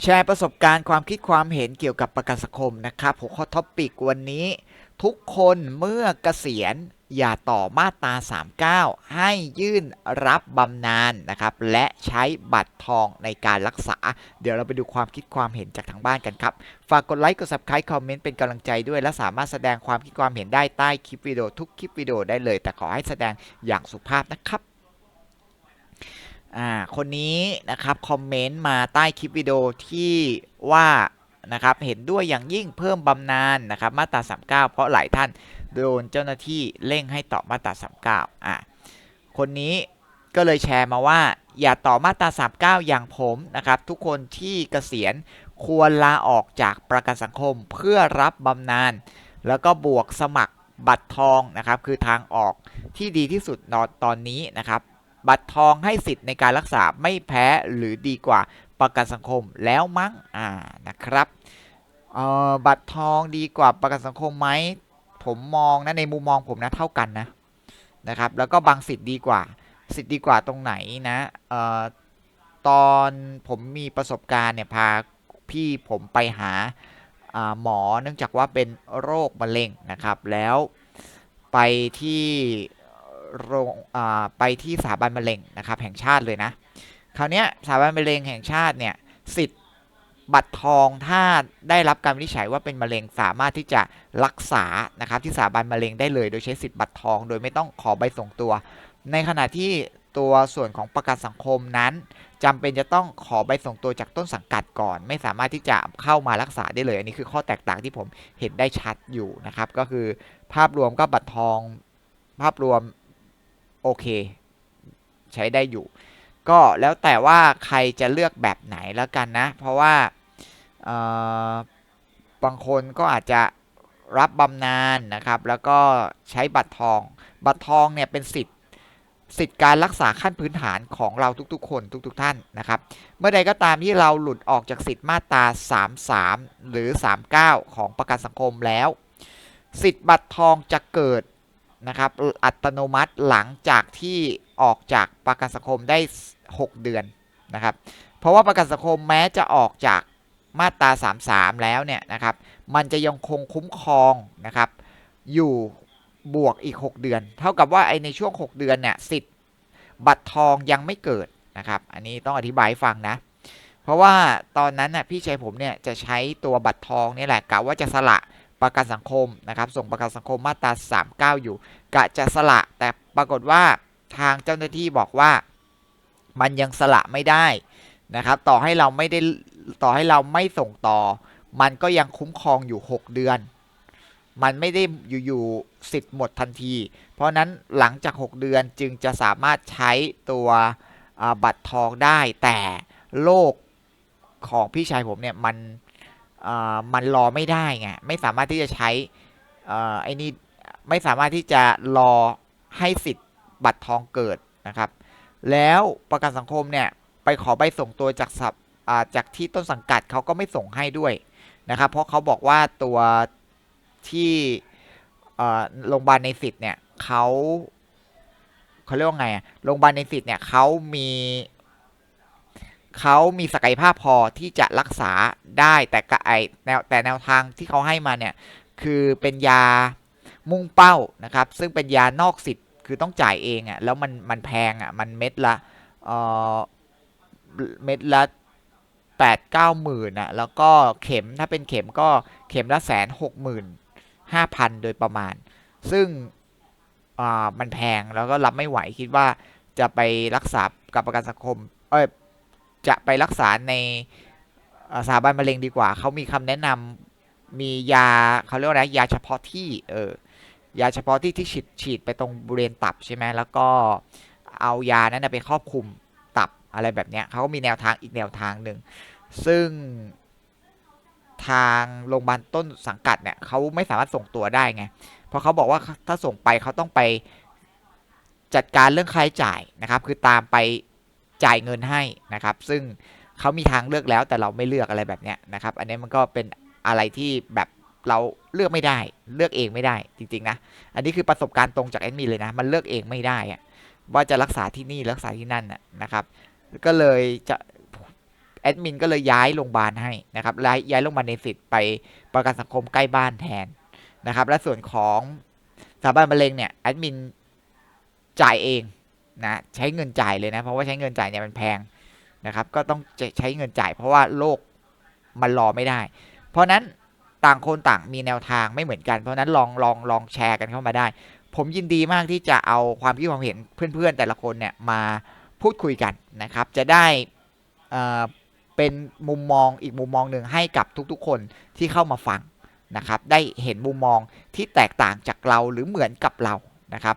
แชร์ประสบการณ์ความคิดความเห็นเกี่ยวกับประกันสังคมนะครับหัวข้อท็อปปิกวันนี้ ทุกคนเมื่อเกษียณอย่าต่อมาตรา 39 ให้ยื่นรับบำนาญนะครับ และใช้บัตรทองในการรักษา เดี๋ยวเราไปดูความคิดความเห็นจากทางบ้านกันครับ ฝากกดไลค์กด subscribe คอมเมนต์เป็นกำลังใจด้วย และสามารถแสดงความคิดความเห็นได้ใต้คลิปวิดีโอทุกคลิปวิดีโอได้เลย แต่ขอให้แสดงอย่างสุภาพนะครับ อ่าคนนี้นะครับคอมเมนต์มาใต้คลิปวิดีโอที่ว่านะครับเห็นด้วยอย่างยิ่งเพิ่มบำนาญนะครับมาตรา 39 เพราะหลายท่านโดนเจ้าหน้าที่เร่งให้ต่อมาตรา 39อ่าคนนี้ก็เลยแชร์มาว่า อย่าต่อมาตรา 39 อย่างผมนะครับ ทุกคนที่เกษียณควรลาออกจากประกันสังคมเพื่อรับบำนาญแล้วก็บวกสมัครบัตรทองนะครับ คือทางออกที่ดีที่สุดตอนนี้นะครับ บัตรทองให้สิทธิ์ในการรักษาไม่แพ้หรือดีกว่าประกันสังคมแล้วมั้งอ่านะครับบัตรทองดีกว่าประกันสังคมไหมผมมองนะในมุมมองผมนะเท่ากันนะนะครับ แล้วก็บางสิทธิ์ดีกว่า สิทธิ์ดีกว่าตรงไหนนะออตอนผมมีประสบการณ์เนี่ยพาพี่ผมไปหาหมอเนื่องจากว่าเป็นโรคมะเร็งนะครับ แล้วไปที่ โรงอ่าไปที่สถาบันมะเร็งนะครับแห่งชาติเลยนะคราวนี้สถาบันมะเร็งแห่งชาติเนี่ยสิทธิ์บัตรทองถ้าได้รับการวินิจฉัยว่าเป็นมะเร็งสามารถที่จะรักษานะครับที่สถาบันมะเร็งได้เลย โดยใช้สิทธิ์บัตรทอง โดยไม่ต้องขอใบส่งตัว ในขณะที่ตัวส่วนของประกันสังคมนั้นจำเป็นจะต้องขอใบส่งตัวจากต้นสังกัดก่อน ไม่สามารถที่จะเข้ามารักษาได้เลย อันนี้คือข้อแตกต่างที่ผมเห็นได้ชัดอยู่นะครับ ก็คือภาพรวมก็บัตรทอง ภาพรวม โอเค ใช้ได้อยู่ ก็แล้วแต่ว่าใครจะเลือกแบบไหนแล้วกันนะ เพราะว่าบางคนก็อาจจะรับบำนาญนะครับ แล้วก็ใช้บัตรทอง บัตรทองเนี่ยเป็นสิทธิ์สิทธิการรักษาขั้นพื้นฐานของเราทุกๆ คนทุกๆ ท่านนะครับ เมื่อใดก็ตามที่เราหลุดออกจากสิทธิ์มาตรา 33 หรือ 39 ของประกันสังคมแล้ว สิทธิ์บัตรทองจะเกิด นะครับ อัตโนมัติหลังจากที่ออกจากประกันสังคมได้ 6 เดือนนะครับ เพราะว่าประกันสังคมแม้จะออกจากมาตรา 33 แล้วเนี่ยนะครับ มันจะยังคงคุ้มครองนะครับ อยู่บวกอีก 6 เดือน เท่ากับว่าไอในช่วง 6 เดือนเนี่ยสิทธิ์บัตรทองยังไม่เกิดนะครับ อันนี้ต้องอธิบายฟังนะ เพราะว่าตอนนั้นน่ะพี่ชายผมเนี่ยจะใช้ตัวบัตรทองนี่แหละกะว่าจะสละ ประกันสังคมนะครับ ส่งประกันสังคมมาตรา 39 อยู่กะจะสละ แต่ปรากฏว่าทางเจ้าหน้าที่บอกว่ามันยังสละไม่ได้นะครับ ต่อให้เราไม่ได้ต่อให้เราไม่ส่งต่อ มันก็ยังคุ้มครองอยู่ 6 เดือน มันไม่ได้อยู่ๆสิทธิ์หมดทันที เพราะนั้นหลังจาก 6 เดือนจึงจะสามารถใช้ตัวบัตรทองได้ แต่โรคของพี่ชายผมเนี่ยมัน มันรอไม่ได้ไงไม่สามารถที่จะใช้ไอ้นี่ไม่สามารถที่จะรอให้สิทธิ์บัตรทองเกิดนะครับ แล้วประกันสังคมเนี่ยไปขอใบส่งตัวจากสับจากที่ต้นสังกัดเขาก็ไม่ส่งให้ด้วยนะครับ เพราะเขาบอกว่าตัวที่โรงพยาบาลในสิทธิ์เนี่ยเขาเขาเรียกว่าไงโรงพยาบาลในสิทธิ์เนี่ยเขามี เขามีศักยภาพพอที่จะรักษาได้แต่ไอแนวแต่แนวทางที่เขาให้มาเนี่ยคือเป็นยามุ่งเป้านะครับ ซึ่งเป็นยานอกสิทธิ์คือต้องจ่ายเองอะ่ะแล้วมันมันแพงอะ่ะมันเม็ดละเออเม็ดละแปดเก้าหมื่นอะแล้วก็เข็มถ้าเป็นเข็มก็เข็มละแสนหกหมื่นห้าพันโดยประมาณ ซึ่งอ่ามันแพงแล้วก็รับไม่ไหวคิดว่าจะไปรักษากับประกันสังคมเอ้ย จะไปรักษาในสถาบันมะเร็งดีกว่า เขามีคำแนะนำมียาเขาเรียกว่าอะไรยาเฉพาะที่เออยาเฉพาะที่ที่ฉีดฉีดไปตรงบริเวณตับใช่ไหมแล้วก็เอายานั้นไปครอบคลุมตับอะไรแบบเนี้ยเขาก็มีแนวทางอีกแนวทางหนึ่ง ซึ่งทางโรงพยาบาลต้นสังกัดเนี่ยเขาไม่สามารถส่งตัวได้ไง เพราะเขาบอกว่าถ้าส่งไปเขาต้องไปจัดการเรื่องค่าใช้จ่ายนะครับ คือตามไป จ่ายเงินให้นะครับ ซึ่งเขามีทางเลือกแล้วแต่เราไม่เลือกอะไรแบบนี้นะครับ อันนี้มันก็เป็นอะไรที่แบบเราเลือกไม่ได้ เลือกเองไม่ได้จริงๆนะ อันนี้คือประสบการณ์ตรงจากแอดมินเลยนะ มันเลือกเองไม่ได้อะว่าจะรักษาที่นี่รักษาที่นั่นนะครับ ก็เลยจะแอดมินก็เลยย้ายโรงพยาบาลให้นะครับย้ายย้ายโรงพยาบาลในสิทธิ์ไปประกันสังคมใกล้บ้านแทนนะครับ และส่วนของสถาบันมะเร็งเนี่ยแอดมินจ่ายเอง นะใช้เงินจ่ายเลยนะเพราะว่าใช้เงินจ่ายเนี่ยมันแพงนะครับ ก็ต้องใช้เงินจ่าย เพราะว่าโรคมันรอไม่ได้ เพราะนั้นต่างคนต่างมีแนวทางไม่เหมือนกัน เพราะนั้นลองลองลองแชร์กันเข้ามาได้ ผมยินดีมากที่จะเอาความคิดความเห็นเพื่อนๆ แต่ละคนเนี่ยมาพูดคุยกันนะครับ จะได้เอ่อเป็นมุมมองอีกมุมมองหนึ่งให้กับทุกๆ คนที่เข้ามาฟังนะครับ ได้เห็นมุมมองที่แตกต่างจากเราหรือเหมือนกับเรานะครับ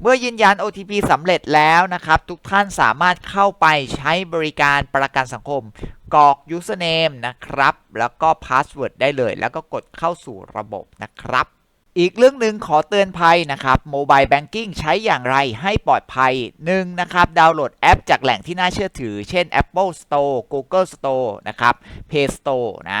เมื่อยืนยัน OTP สำเร็จแล้วนะครับ ทุกท่านสามารถเข้าไปใช้บริการประกันสังคมกรอก username นะครับ แล้วก็ password ได้เลย แล้วก็กดเข้าสู่ระบบนะครับ อีกเรื่องหนึ่งขอเตือนภัยนะครับ Mobile Banking ใช้อย่างไรให้ปลอดภัย 1. นะครับ ดาวน์โหลดแอปจากแหล่งที่น่าเชื่อถือ เช่น Apple Store Google Store นะครับ Play Store นะ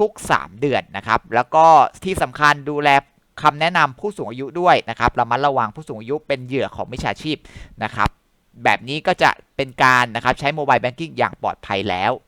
ทุกๆ 3 เดือนนะครับ แล้วก็ที่สำคัญดูแลคำแนะนำผู้สูงอายุด้วยนะครับระมัดระวังผู้สูงอายุเป็นเหยื่อของมิจฉาชีพนะครับ แบบนี้ก็จะเป็นการนะครับใช้โมบายแบงกิ้งอย่างปลอดภัยแล้ว